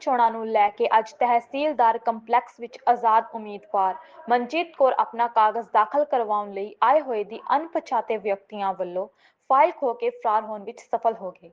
ਚੋਣਾਂ ਨੂੰ ਲੈ ਕੇ ਅੱਜ ਤਹਿਸੀਲਦਾਰ ਕੰਪਲੈਕਸ ਵਿੱਚ ਆਜ਼ਾਦ ਉਮੀਦਵਾਰ ਮਨਜੀਤ ਕੌਰ ਆਪਣਾ ਕਾਗਜ਼ ਦਾਖਲ ਕਰਵਾਉਣ ਲਈ ਆਏ ਹੋਏ ਦੀ ਅਣਪਛਾਤੇ ਵਿਅਕਤੀਆਂ ਵੱਲੋਂ ਫਾਈਲ ਖੋ ਕੇ ਫਰਾਰ ਹੋਣ ਵਿੱਚ ਸਫਲ ਹੋ ਗਏ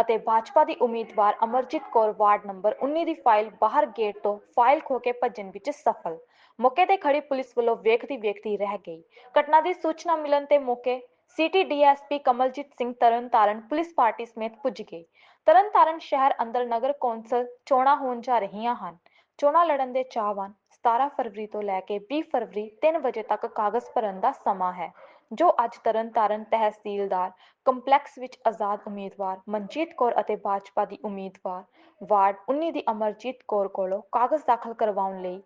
ਅਤੇ ਭਾਜਪਾ ਦੀ ਉਮੀਦਵਾਰ ਅਮਰਜੀਤ ਕੌਰ ਵਾਰਡ ਨੰਬਰ 19 ਦੀ ਫਾਈਲ ਬਾਹਰ ਗੇਟ ਤੋਂ ਫਾਈਲ ਖੋ ਕੇ ਭੱਜਣ ਵਿੱਚ ਸਫਲ। ਮੌਕੇ ਤੇ ਖੜੀ ਪੁਲਿਸ ਵੱਲੋਂ ਵੇਖਦੀ ਵੇਖਦੀ ਰਹਿ ਗਈ। ਘਟਨਾ ਦੀ ਸੂਚਨਾ ਮਿਲਣ ਤੇ ਮੌਕੇ city DSP Kamaljit Singh Tarn Taran police party ਸਮੇਤ ਪੁੱਜ ਗਏ। ਤਰਨਤਾਰਨ ਸ਼ਹਿਰ ਅੰਦਰ ਨਗਰ ਕੌਂਸਲ ਚੋਣਾਂ ਹੋਣ ਜਾ ਰਹੀਆਂ ਹਨ। ਚੋਣਾਂ ਲੜਨ ਦੇ ਚਾਹਵਾਨ 17 ਫਰਵਰੀ ਤੋਂ ਲੈ ਕੇ 20 ਫਰਵਰੀ 3 ਵਜੇ ਤੱਕ ਕਾਗਜ਼ ਭਰਨ ਦਾ ਸਮਾਂ ਹੈ, ਜੋ ਅੱਜ ਤਰਨਤਾਰਨ ਤਹਿਸੀਲਦਾਰ ਕੰਪਲੈਕਸ ਵਿੱਚ ਆਜ਼ਾਦ ਉਮੀਦਵਾਰ ਮਨਜੀਤ ਕੌਰ ਅਤੇ ਭਾਜਪਾ ਦੀ ਉਮੀਦਵਾਰ ਵਾਰਡ 19 ਦੀ ਅਮਰਜੀਤ ਕੌਰ ਕੋਲੋਂ ਕਾਗਜ਼ ਦਾਖਲ ਕਰਵਾਉਣ ਲਈ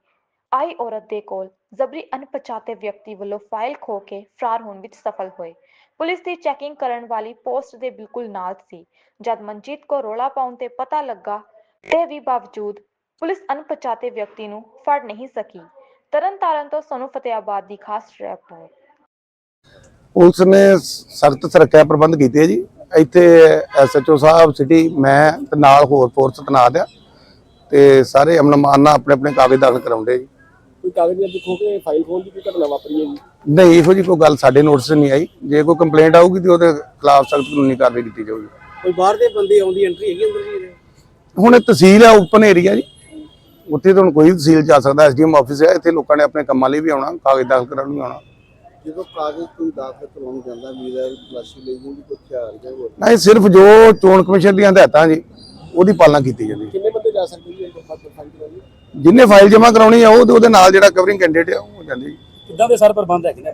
ਆਈ ਔਰਤ ਦੇ ਕੋਲ ਜ਼ਬਰੀ ਅਣਪਛਾਤੇ ਵਿਅਕਤੀ ਵੱਲੋਂ ਫਾਈਲ ਖੋ ਕੇ ਫਰਾਰ ਹੋਣ ਵਿੱਚ ਸਫਲ ਹੋਏ। ਪੁਲਿਸ ਦੀ ਚੈਕਿੰਗ ਕਰਨ ਵਾਲੀ ਪੋਸਟ ਦੇ ਬਿਲਕੁਲ ਨਾਲ ਸੀ। ਜਦ ਮਨਜੀਤ ਕੋ ਰੋਲਾ ਪਾਉਣ ਤੇ ਪਤਾ ਲੱਗਾ ਤੇ ਵੀ ਬਾਵਜੂਦ ਪੁਲਿਸ ਅਣਪਛਾਤੇ ਵਿਅਕਤੀ ਨੂੰ ਫੜ ਨਹੀਂ ਸਕੀ। ਤਰਨਤਾਰਨ ਤੋਂ ਸੋਨੂੰ ਫਤਿਆਬਾਦ ਦੀ ਖਾਸ ਰਿਪੋਰਟ। ਪੁਲਿਸ ਨੇ ਸਖਤ ਸੁਰੱਖਿਆ ਪ੍ਰਬੰਧ ਕੀਤੇ ਆ ਜੀ। ਇੱਥੇ ਐਸਐਚਓ ਸਾਹਿਬ ਸਿਟੀ ਮੈਂ ਤੇ ਨਾਲ ਹੋਰ ਫੋਰਸ ਤੈਨਾਤ ਆ ਤੇ ਸਾਰੇ ਅਮਨ ਮਾਨ ਨਾਲ ਆਪਣੇ ਆਪਣੇ ਕਾਗਜ਼ ਦਾਖਲ ਕਰਾਉਂਦੇ ਜੀ। ਕੋਈ ਕਾਗਜ਼ ਅੱਜ ਖੋ ਕੇ ਫਾਈਲ ਖੋਲ ਦੀ ਕੋਈ ਘਟਨਾ ਵਾਪਰੀ ਹੈ ਜੀ? ਨਹੀਂ ਇਹੋ ਜੀ ਕੋਈ ਗੱਲ ਸਾਡੇ ਨੋਟਿਸ 'ਚ ਨਹੀਂ ਆਈ। ਜੇ ਕੋਈ ਕੰਪਲੇਂਟ ਆਊਗੀ ਤੇ ਉਹਦੇ ਖਿਲਾਫ ਸਖਤ ਕਾਨੂੰਨੀ ਕਾਰਵਾਈ ਕੀਤੀ ਜਾਊਗੀ। ਕੋਈ ਬਾਹਰ ਦੇ ਬੰਦੇ ਆਉਂਦੀ ਐਂਟਰੀ ਹੈਗੀ ਅੰਦਰ ਜੀ? ਇਹਦੇ? ਹੁਣ ਇਹ ਤਹਿਸੀਲ ਹੈ ਓਪਨ ਏਰੀਆ ਜੀ। ਉੱਥੇ ਤਾਂ ਹੁਣ ਕੋਈ ਵੀ ਤਹਿਸੀਲ ਜਾ ਸਕਦਾ ਐਸਡੀਐਮ ਆਫਿਸ ਹੈ ਇੱਥੇ ਲੋਕਾਂ ਨੇ ਆਪਣੇ ਕੰਮਾਂ ਲਈ ਵੀ ਆਉਣਾ ਕਾਗਜ਼ ਦਾਖਲ ਕਰਾਉਣ ਵੀ ਆਉਣਾ। ਜਦੋਂ ਕਾਗਜ਼ ਕੋਈ ਦਾਖਲ ਕਰਵਾਉਣ ਜਾਂਦਾ ਵੀਜ਼ਾ ਤਲਾਸ਼ੀ ਲਈ ਜਾਂਦੀ ਕੋਈ ਹਥਿਆਰ ਜਾਂ ਹੋਰ। ਨਹੀਂ ਸਿਰਫ ਜੋ ਚੋਣ ਕਮਿਸ਼ਨ ਦੀਆਂ ਹਦਾਇਤਾਂ ਜੀ ਉਹਦੀ ਪਾਲਣਾ ਕੀਤੀ ਜਾਂਦੀ ਕਿੰਨੇ ਬੰਦੇ ਜਾ ਸਕਦੇ ਜੀ? ਅੰਦਰ ਫਾਈਲ ਫਾਈਲ ਕਰਾਉਣੀ ਜਿੰਨੇ ਫਾਈਲ ਜਮ੍ਹਾਂ ਕਰਾਉਣੀ ਆ ਉਹ ਤੇ ਉਹਦੇ ਨਾਲ ਜਿਹੜਾ ਕਵਰਿੰਗ ਕੈਂਡੀਡੇਟ ਆ ਉਹ ਹੋ ਜਾਂਦੀ ਜੀ। ਕਿੱਦਾਂ ਦੇ ਸਰ ਪ੍ਰਬੰਧ ਹੈਗੇ ਨੇ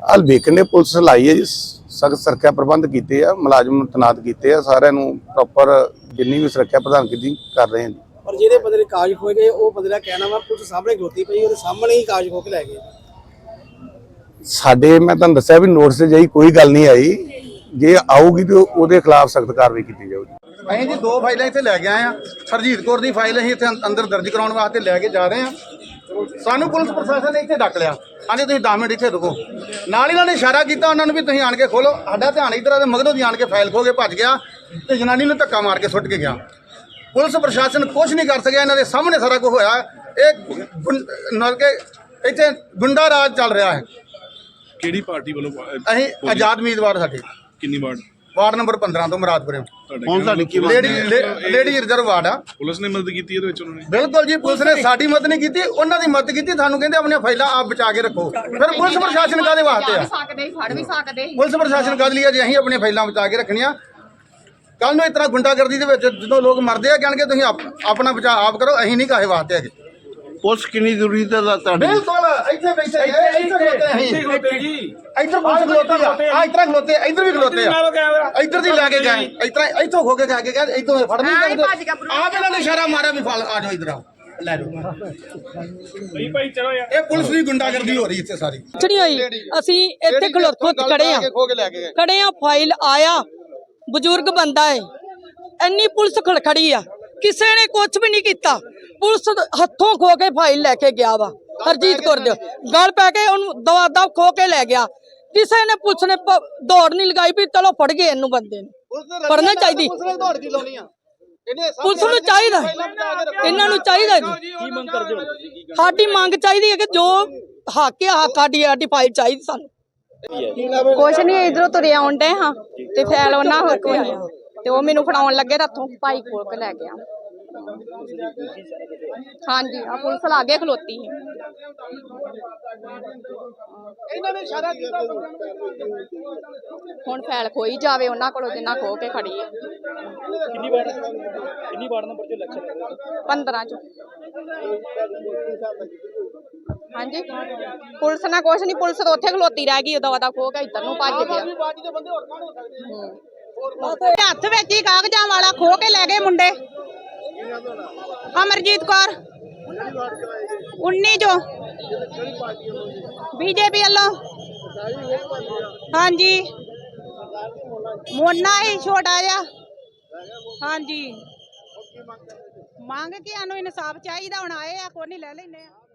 ਹਾਲ ਵੇਖਣ ਨੇ ਪੁਲਿਸ ਲਾਈ ਹੈ ਜੀ ਸਖਤ ਸੁਰੱਖਿਆ ਪ੍ਰਬੰਧ ਕੀਤੇ ਆ ਮੁਲਾਜ਼ਮ ਤਨਾਤ ਕੀਤੇ ਆ ਸਾਰਿਆਂ ਨੂੰ ਪ੍ਰੋਪਰ ਜਿੰਨੀ ਵੀ ਸੁਰੱਖਿਆ ਪ੍ਰਦਾਨ ਕੀਤੀ ਕਰ ਰਹੇ ਹਾਂ ਜੀ ਪਰ ਜਿਹਦੇ ਬੰਦੇ ਦੇ ਕਾਗਜ਼ ਖੋਏ ਗਏ ਉਹ ਬੰਦੇ ਦਾ ਕਹਿਣਾ ਵਾ ਪੁਲਿਸ ਸਾਹਮਣੇ ਖਲੋਤੀ ਪਈ ਉਹਦੇ ਸਾਹਮਣੇ ਹੀ ਕਾਗਜ਼ ਖੋ ਕੇ ਲੈ ਗਏ। ਸਾਡੇ ਮੈਂ ਤੁਹਾਨੂੰ ਦੱਸਿਆ ਵੀ ਨੋਟਿਸ ਜਈ ਕੋਈ ਗੱਲ ਨਹੀਂ ਆਈ। ਜੇ ਆਊਗੀ ਤੇ ਉਹਦੇ ਖਿਲਾਫ ਸਖਤ ਕਾਰਵਾਈ ਕੀਤੀ ਜਾਊਗੀ। ਅਸੀਂ ਜੀ ਦੋ ਫਾਈਲਾਂ ਇੱਥੇ ਲੈ ਕੇ ਆਏ ਆ। ਹਰਜੀਤ ਕੌਰ ਦੀ ਫਾਈਲ ਅਸੀਂ ਇੱਥੇ ਅੰਦਰ ਦਰਜ ਕਰਾਉਣ ਵਾਸਤੇ ਲੈ ਕੇ ਜਾ ਰਹੇ ਆ। ਸਾਨੂੰ ਪੁਲਿਸ ਪ੍ਰਸ਼ਾਸਨ ਨੇ ਇੱਥੇ ਡੱਕ ਲਿਆ। ਆਂਦੇ ਤੁਸੀਂ 10 ਮਿੰਟ ਇੱਥੇ ਰੁਕੋ। ਨਾਲ ਇਹਨਾਂ ਨੇ ਇਸ਼ਾਰਾ ਕੀਤਾ ਉਹਨਾਂ ਨੂੰ ਵੀ ਤੁਸੀਂ ਆਣ ਕੇ ਖੋਲੋ। ਸਾਡਾ ਧਿਆਨ ਇਧਰ ਆ ਤੇ ਮਗਰੋਂ ਦੀ ਆਣ ਕੇ ਫਾਈਲ ਖੋ ਕੇ ਭੱਜ ਗਿਆ ਤੇ ਜਨਾਨੀ ਨੂੰ ਧੱਕਾ ਮਾਰ ਕੇ ਸੁੱਟ ਕੇ ਗਿਆ। ਪੁਲਿਸ ਪ੍ਰਸ਼ਾਸਨ ਕੁਝ ਨਹੀਂ ਕਰ ਸਕਿਆ ਇਹਨਾਂ ਦੇ ਸਾਹਮਣੇ ਸਾਰਾ ਕੁਝ ਹੋਇਆ। ਇਹ ਨਾਲ ਕੇ ਇੱਥੇ ਗੁੰਡਾ ਰਾਜ ਚੱਲ ਰਿਹਾ ਹੈ। ਕਿਹੜੀ ਪਾਰਟੀ ਵੱਲੋਂ ਅਸੀਂ ਆਜ਼ਾਦ ਉਮੀਦਵਾਰ ਸਾਡੇ। ਕਿੰਨੀ ਵਾਰਡ ਵਾਰਡ ਨੰਬਰ 15 ਤੋਂ ਮੁਰਾਦਪੁਰੇ ਤੁਹਾਡੇ ਹੁਣ ਸਾਡੀ ਕੀ ਲੇਡੀ ਲੇਡੀ ਰਿਜ਼ਰਵ ਵਾਰਡ ਆ। ਪੁਲਿਸ ਨੇ ਮਦਦ ਕੀਤੀ ਇਹਦੇ ਵਿੱਚ ਉਹਨਾਂ ਨੇ? ਬਿਲਕੁਲ ਜੀ ਪੁਲਿਸ ਨੇ ਸਾਡੀ ਮਦਦ ਨਹੀਂ ਕੀਤੀ ਉਹਨਾਂ ਦੀ ਮਦਦ ਕੀਤੀ ਸਾਨੂੰ ਕਹਿੰਦੇ ਆਪਣੀਆਂ ਫਾਈਲਾਂ ਆਪ ਬਚਾ ਕੇ ਰੱਖੋ। ਫਿਰ ਪੁਲਿਸ ਪ੍ਰਸ਼ਾਸਨ ਕਾਦੇ ਵਾਸਤੇ ਜਾ ਆ? ਵੀ ਸਕਦੇ ਫੜ ਵੀ ਸਕਦੇ ਪੁਲਿਸ ਪ੍ਰਸ਼ਾਸਨ ਕਾਦੇ ਲਈ ਆ ਜੀ ਅਸੀਂ ਆਪਣੀਆਂ ਫਾਈਲਾਂ ਬਚਾ ਕੇ ਰੱਖਣੀਆਂ। ਕੱਲ ਨੂੰ ਇਸ ਤਰ੍ਹਾਂ ਗੁੰਡਾਗਰਦੀ ਦੇ ਵਿੱਚ ਜਦੋਂ ਲੋਕ ਮਰਦੇ ਆ ਕਹਿਣਗੇ ਤੁਸੀਂ ਆਪ- ਆਪਣਾ ਬਚਾ ਆਪ ਕਰੋ ਅਸੀਂ ਨਹੀਂ ਕਾਹੇ ਵਾਸਤੇ ਹੈਗੇ। ਪੁਲਿਸ ਕਿੰਨੀ ਜ਼ਰੂਰੀ ਤੇ ਤੁਹਾਡੀ ਬਿਲਕੁਲ। ਇੱਥੇ ਬੈਠੇ ਆ, ਇੱਥੇ ਖਲੋਤੇ ਆ ਅਸੀਂ ਇੱਧਰ ਪੁਲਿਸ ਖਲੋਤੀ ਆ। ਆ ਇਤਰਾ ਖਲੋਤੇ ਆ, ਇੱਧਰ ਵੀ ਖਲੋਤੇ ਆ। ਇੱਧਰ ਦੀ ਲੈ ਕੇ ਗਏ। ਇਤਰਾ ਇੱਥੋਂ ਖੋ ਕੇ ਜਾ ਕੇ ਗਏ ਇੱਥੋਂ ਫੜ ਨਹੀਂ ਹਾਂ, ਇਹ ਭੱਜ ਸਕਦੇ ਗਿਆ ਪੂਰਾ। ਆਪ ਇਹਨਾਂ ਨੇ ਇਸ਼ਾਰਾ ਮਾਰਿਆ ਵੀ ਫਲ ਆ ਜਾਓ ਇੱਧਰ ਆਓ। ਲੈ ਜਾਓ। ਇਹ ਪੁਲਿਸ ਦੀ ਗੁੰਡਾਗਰਦੀ ਹੋ ਰਹੀ ਇੱਥੇ ਸਾਰੀ। ਕੁਛ ਨਹੀਂ ਹੋਈ। ਅਸੀਂ ਇੱਥੇ ਖਲੋਤੇ ਖੜੇ ਆ ਖੋ ਕੇ ਲੈ ਕੇ ਗਏ। ਖੜੇ ਆ ਫਾਈਲ ਆਇਆ। ਬਜ਼ੁਰਗ ਬੰਦਾ ਏ। ਇੰਨੀ ਪੁਲਿਸ ਖੜ ਖੜੀ ਆ। ਕਿਸੇ ਨੇ ਕੁਝ ਵੀ ਨਹੀਂ ਕੀਤਾ। ਪੁਲਿਸ ਹੱਥੋਂ ਖੋ ਕੇ ਫਾਈਲ ਲੈ ਕੇ ਗਿਆ ਵਾ। ਹਰਜੀਤ ਕੌਰ ਦੇ। ਗਲ ਪੈ ਕੇ ਉਹਨੂੰ ਦਵਾ ਦਵ ਖੋ ਕੇ ਲੈ ਗਿਆ। ਕਿਸੇ ਨੇ ਪੁਲਿਸ ਨੇ ਪ- ਦੌੜ ਨਹੀਂ ਲਗਾਈ ਵੀ ਚਲੋ ਫੜ ਗਏ ਇਹਨੂੰ ਬੰਦੇ ਨੂੰ। ਫੜਨਾ ਚਾਹੀਦੀ। ਪੁਲਿਸ ਨੇ ਦੌੜ ਕੀ ਲਾਉਣੀ ਆ? ਇਹਨੇ ਸਭ ਪੁਲਿਸ ਨੂੰ ਚਾਹੀਦਾ। ਇਹਨਾਂ ਨੂੰ ਚਾਹੀਦਾ ਜੀ। ਕੀ ਮੰਗ ਕਰਦੇ ਹੋ? ਸਾਡੀ ਮੰਗ ਚਾਹੀਦੀ ਹੈ ਕਿ ਜੋ ਹੱਕ ਆ ਹੱਕ ਸਾਡੀ ਫਾਈਲ ਚਾਹੀਦੀ ਸਾਨੂੰ। ਕੁਛ ਨਹੀਂ ਇਧਰੋਂ ਤੁਰੇ ਆਉਂਦੇ ਹਾਂ ਤੇ ਫੈਲ ਉਹਨਾਂ ਹੋਰ ਕੋਈ ਨਹੀਂ ਤੇ ਉਹ ਮੈਨੂੰ ਫੜਾਉਣ ਲੱਗੇ ਰੱਥੋਂ ਭਾਈ ਖੋਲ ਕੇ ਲੈ ਗਿਆ। ਹਾਂਜੀ ਆ ਪੁਲਿਸ ਲਾਗੇ ਖਲੋਤੀ ਸੀ ਇਹਨਾਂ ਨੇ ਇਸ਼ਾਰਾ ਕੀਤਾ ਹੁਣ ਫੈਲ ਖੋਈ ਜਾਵੇ ਉਹਨਾਂ ਕੋਲੋਂ ਜਿੰਨਾ ਖੋ ਕੇ ਖੜੀ ਹੈ ਕਿੰਨੀ ਵਾਰਡ ਕਿੰਨੀ ਵਾਰਡ ਨੰਬਰ 'ਚ ਇਲੈਕਸ਼ਨ 15 ਚ ਹਾਂਜੀ ਪੁਲਿਸ ਨਾਲ ਕੁਛ ਨਹੀਂ ਪੁਲਿਸ ਤਾਂ ਉੱਥੇ ਖਲੋਤੀ ਰਹਿ ਗਈ ਉਦੋਂ ਉਹਦਾ ਖੋ ਕੇ ਇੱਧਰ ਨੂੰ ਭੱਜ ਗਿਆ ਪਾਰਟੀ ਦੇ ਬੰਦੇ ਹੋਰ ਕੌਣ ਹੋ ਸਕਦੇ ਹੱਥ ਵਿੱਚ ਹੀ ਕਾਗਜ਼ਾਂ ਵਾਲਾ ਖੋ ਕੇ ਲੈ ਗਏ ਮੁੰਡੇ ਅਮਰਜੀਤ ਕੌਰ 19 ਜੋ ਬੀਜੇਪੀ ਵੱਲੋਂ ਹਾਂਜੀ ਮੋਨਾ ਹੀ ਛੋਟਾ ਜਿਹਾ ਹਾਂਜੀ ਮੰਗ ਕੇ ਸਾਨੂੰ ਇਨਸਾਫ ਚਾਹੀਦਾ ਹੁਣ ਆਏ ਆ ਕੋਈ ਨਹੀਂ ਲੈ ਲੈਨੇ ਆ